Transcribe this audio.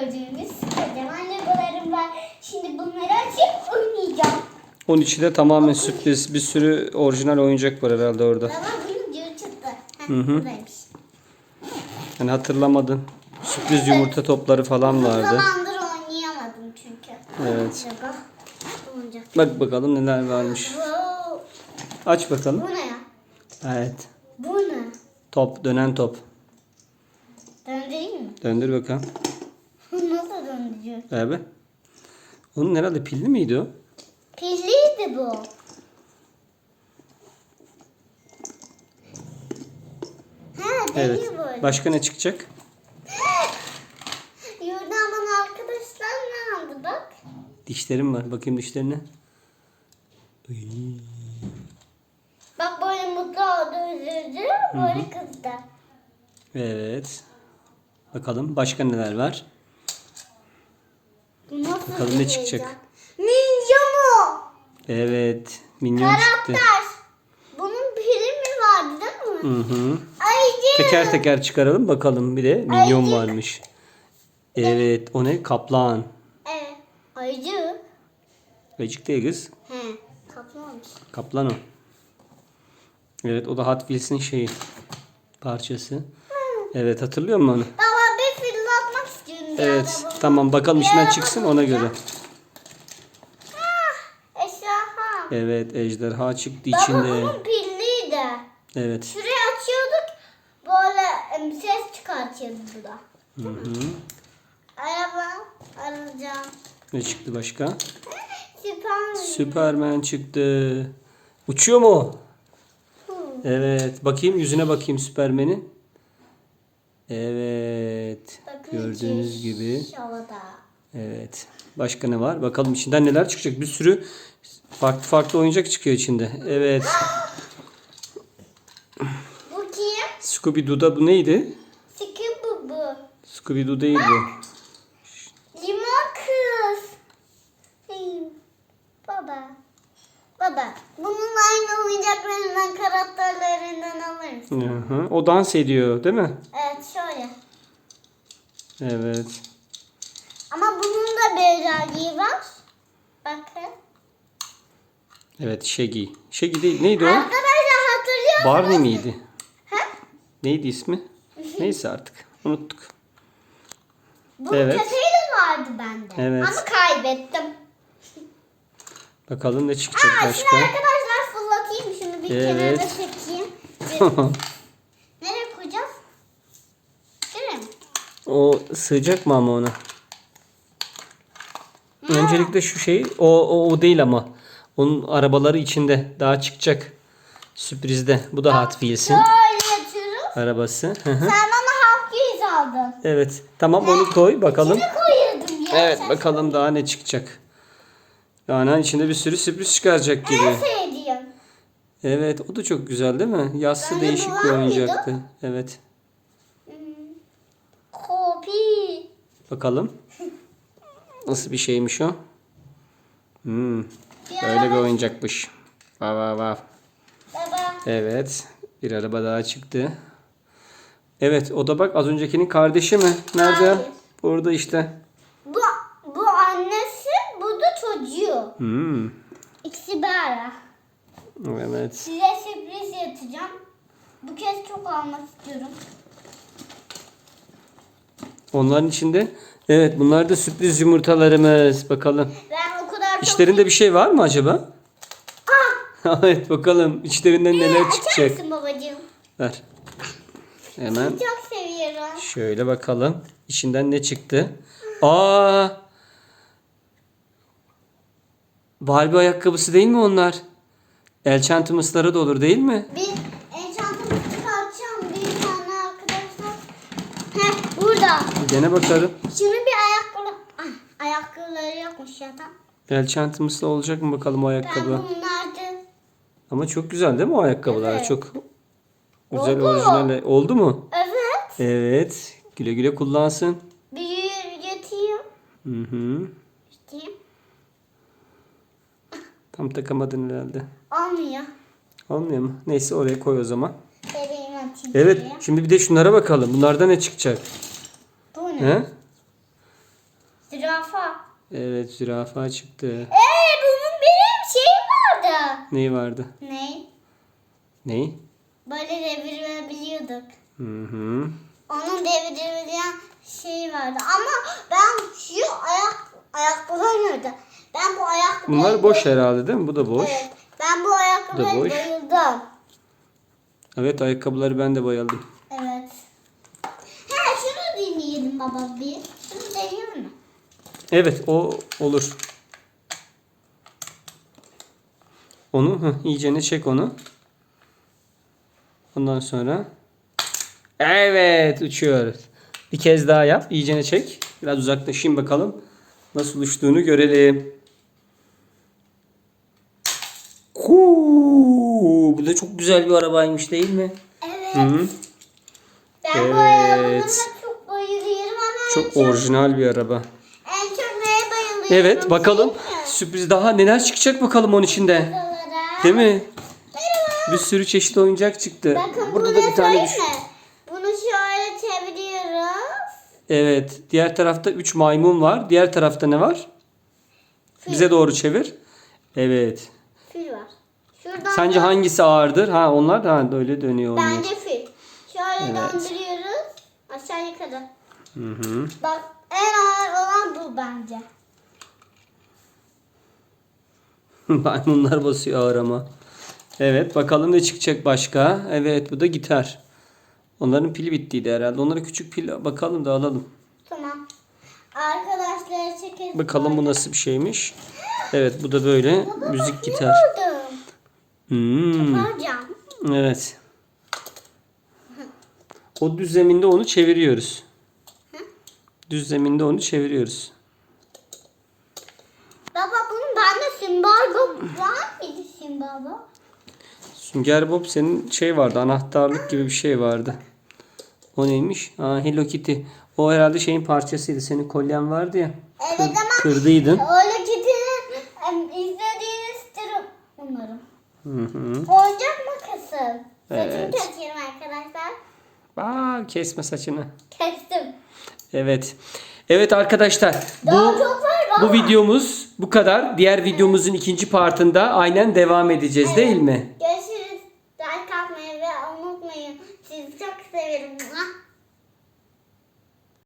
gördüğünüz kocaman legolarım var. Şimdi bunları açıp oynayacağım. Onun içinde tamamen sürpriz bir sürü orijinal oyuncak var herhalde orada. Ama bunun cırı çıktı. Heh, Hı hı. buradaymış. Hani hatırlamadın. Sürpriz yumurta topları falan vardı. zamandır oynayamadım çünkü. Evet. Oyuncak. Bak bakalım neler varmış. Wow. Aç bakalım. Bu ne ya? Evet. Bu ne? Top, dönen top. Döndüreyim mi? Döndür bakalım. Nasıl döndürüyor? Abi. Onun herhalde pilli miydi o? Pilliydi bu. Ha Evet. böyle. Başka ne çıkacak? Yurdan bana arkadaşlar ne aldı bak. Dişlerim var. Bakayım dişlerine. Iy. Bak böyle mutlu oldu üzüldü. Böyle kızdı. Evet. Bakalım başka neler var? Bu nasıl Bakalım bir ne çıkacak? heyecan? Mu? Evet. Minyon çıktı. Karakter. Bunun pili mi vardı değil mi? Hı hı. Ayıcı. Teker teker çıkaralım bakalım. Bir de minyon Ayıcık. varmış. Evet. O ne? Kaplan. Evet. Ayıcı. Gıcık değil kız. He. Kaplamamış. Kaplan o. Evet o da Hot Wheels'in şeyi. Parçası. Evet hatırlıyor musun onu? Baba bir fırlatmak istiyorum. bir Evet. Tamam bakalım içinden çıksın ona göre. Ah, Ejderha. Evet ejderha çıktı Baba içinde. bunun pilliydi. Evet. Şurayı açıyorduk. Böyle em, ses çıkartıyordu bu da. Hı hı. Araba alacağım. Ne çıktı başka? Süper. Süperman çıktı. Uçuyor mu? Evet. Bakayım yüzüne bakayım Süpermen'in. Evet. Bakın Gördüğünüz gibi. Havada. Evet. Başka ne var? Bakalım içinden neler çıkacak. Bir sürü farklı farklı oyuncak çıkıyor içinde. Evet. Bu kim? Scooby-Doo'da bu neydi? Sıkı bu bu. Scooby-Doo değil bu. Limon kız. Hey, baba. Baba. Bunun aynı oyuncaklarından karakterlerinden alır mısın? Hı hı. O dans ediyor değil mi? Evet. Evet. Ama bunun da bir özelliği var. Bakın. Evet Shaggy. Shaggy değil. Neydi o? Arkadaşlar hatırlıyor musunuz? Barney miydi? Ha? Neydi ismi? Neyse artık. Unuttuk. Bunun Evet. köpeği de vardı bende. Evet. Ama kaybettim. Bakalım ne çıkacak Aa, başka. şimdi arkadaşlar fırlatayım şunu bir Evet. kenara çekeyim Nereye koyacağız? Değil mi? O sığacak mı ama ona? Öncelikle şu şey o, o, o değil ama. Onun arabaları içinde daha çıkacak. Sürprizde. Bu da Hot Wheels'in arabası. Sen bana halk yüz aldın. evet. Tamam onu koy bakalım. Ya? Evet sen? bakalım daha ne çıkacak. Yani içinde bir sürü sürpriz çıkaracak gibi. En sevdiğim. Evet o da çok güzel değil mi? Yassı değişik bir var mıydı? oyuncaktı. Evet. Kopi. Bakalım. Nasıl bir şeymiş o? Hmm. Böyle bir oyuncakmış. Vav vav vav. Baba. Evet. Bir araba daha çıktı. Evet o da bak az öncekinin kardeşi mi? Nerede? Hayır. Burada işte. Bu, bu annesi, bu da çocuğu. Hmm. İkisi bir ara. Evet. Size sürpriz yapacağım. Bu kez çok almak istiyorum. Onların içinde evet bunlar da sürpriz yumurtalarımız. Bakalım. Ben o kadar çok... İçlerinde bir şey var mı acaba? Ah! evet bakalım içlerinden neler Açar çıkacak. mısın babacığım? Ver. Hemen Çok seviyorum. şöyle bakalım. İçinden ne çıktı? Aa! Barbie ayakkabısı değil mi onlar? El çantamızları da olur değil mi? Bir Bir dene bakalım. Şimdi bir ayakkabı... Ah, ayakkabıları yokmuş ya da. El çantamızda olacak mı bakalım o Ben ayakkabı? bunlardı. Ama çok güzel değil mi o ayakkabılar? Evet. Çok güzel Oldu. orijinal. Oldu mu? Evet. Evet. Güle güle kullansın. Büyür yatayım. Hı hı. Tam takamadın herhalde. Olmuyor. Olmuyor mu? Neyse oraya koy o zaman. Evet. Şimdi bir de şunlara bakalım. Bunlarda ne çıkacak? Bu ne? He? Zürafa. Evet zürafa çıktı. Ee bunun benim şey vardı. Neyi vardı? Ne? Ney? Böyle devirebiliyorduk. Hı hı. Onun devirebilen şeyi vardı. Ama ben şu ayak ayakkabılar nerede? Ben bu ayakkabıya Bunlar boş herhalde değil mi? Bu da boş. Evet. Ben bu ayakkabıya boş. bayıldım. Evet ayakkabıları ben de bayıldım. Evet. He şunu deneyelim baba bir. Şunu deneyelim mi? Evet o olur. Onu hı, iyicene çek onu. Ondan sonra Evet uçuyoruz. Bir kez daha yap. İyicene çek. Biraz uzaklaşayım bakalım. Nasıl uçtuğunu görelim. Kuu, bu da çok güzel bir arabaymış değil mi? Evet. Hı. Ben bu Evet. ama en Çok orijinal bir araba. en çok neye bayılıyorum? Evet bakalım. Sürpriz daha neler çıkacak bakalım onun içinde. Değil mi? Merhaba. Bir sürü çeşit oyuncak çıktı. Bakın Burada bu da bir tane düş. Bunu şöyle çeviriyoruz. Evet. Diğer tarafta 3 maymun var. Diğer tarafta ne var? Bize doğru çevir. Evet. Fil var. Şuradan Sence da- hangisi ağırdır? Ha onlar da öyle dönüyor onlar. Bence fil. Şöyle Evet. döndürüyoruz. Aşağı yukarı. Hı hı. Bak en ağır olan bu bence. Maymunlar basıyor ağır ama. Evet bakalım ne çıkacak başka. Evet bu da gitar. Onların pili bittiydi herhalde. Onlara küçük pil bakalım da alalım. Tamam. Arkadaşlara çekeriz. Bakalım bu nasıl bir şeymiş. Evet bu da böyle müzik gitar. Hmm. Evet. O düz zeminde onu çeviriyoruz. Düz zeminde onu çeviriyoruz. Baba bunun bende simbargo var mıydı simbargo? Sünger Bob senin şey vardı anahtarlık gibi bir şey vardı. O neymiş? Aa, Hello Kitty. O herhalde şeyin parçasıydı. Senin kolyen vardı ya. Evet ama Kırdıydın. kitinin em, izlediğiniz tür umarım. Hı hı. Oyuncak makası. Evet. kesiyorum arkadaşlar. Aa, kesme saçını. Kestim. Evet. Evet arkadaşlar. Daha Bu çok var bu baba. videomuz bu kadar. Diğer videomuzun ikinci partında aynen devam edeceğiz değil mi? Görüşürüz.